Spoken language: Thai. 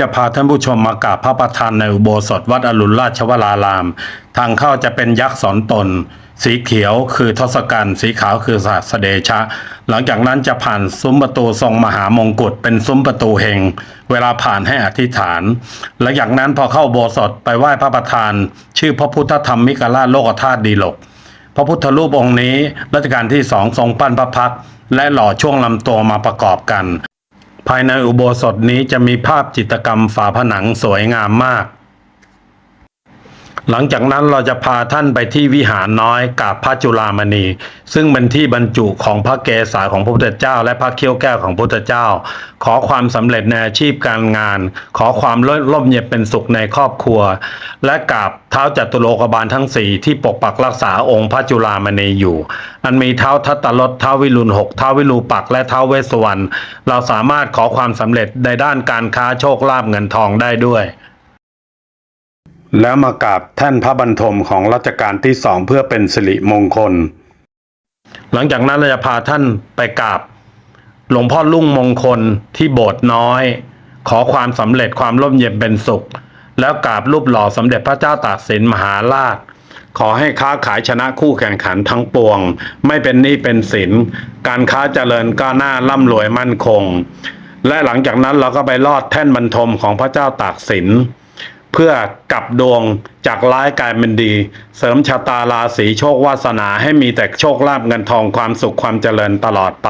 จะพาท่านผู้ชมมากราบพระประธานในอุโบสถวัดอรุณราชวราราม ทางเข้าจะเป็นยักษ์สอนตน สีเขียวคือทศกัณฐ์สีขาวคือสหัสเดชะ หลังจากนั้นจะผ่านซุ้มประตูทรงมหามงกุฎเป็นซุ้มประตูเฮงเวลาผ่านให้อธิษฐาน หลังจากนั้นพอเข้าโบสถไปไหว้พระประธาน ชื่อพระพุทธธรรมมิกราชโลกธาตุดีหลกพระพุทธรูปองค์นี้รัชกาลที่สองทรงปั้นพระพักและหล่อช่วงลำตัวมาประกอบกัน ภายในอุโบสถนี้จะมีภาพจิตรกรรมฝาผนังสวยงามมาก หลังจากนั้นเราจะพาท่านไปที่วิหารน้อยกับพระจุลามณี ซึ่งเป็นที่บรรจุของพระเกศาของพระพุทธเจ้า และพระเขี้ยวแก้วของพระพุทธเจ้า ขอความสำเร็จในอาชีพการงาน ขอความร่มเย็นเป็นสุขในครอบครัว และกับเท้าจัตุโลกบาลทั้งสี่ที่ปกปักรักษาองค์พระจุลามณีอยู่ อันมีเท้าทัตตรถเท้าวิรุณหกเท้าวิรูปักและเท้าเวสวรรณเราสามารถขอความสำเร็จในด้านการค้าโชคลาภเงินทองได้ด้วย แล้วมากราบแท่นพระบรรทมของรัชกาลที่สองเพื่อเป็นสิริมงคล หลังจากนั้นเราจะพาท่านไปกราบหลวงพ่อลุ่งมงคลที่โบสถ์น้อย ขอความสำเร็จความร่มเย็นเป็นสุข แล้วกราบรูปหล่อสมเด็จพระเจ้าตากสินมหาราช ขอให้ค้าขายชนะคู่แข่งขันทั้งปวง ไม่เป็นหนี้เป็นสิน การค้าเจริญก้าวหน้าร่ำรวยมั่นคง และหลังจากนั้นเราก็ไปลอดแท่นบรรทมของพระเจ้าตากสิน เพื่อกลับดวงจากร้ายกลายเป็นดี เสริมชะตาราศีโชควาสนาให้มีแต่โชคลาภเงินทองความสุขความเจริญตลอดไป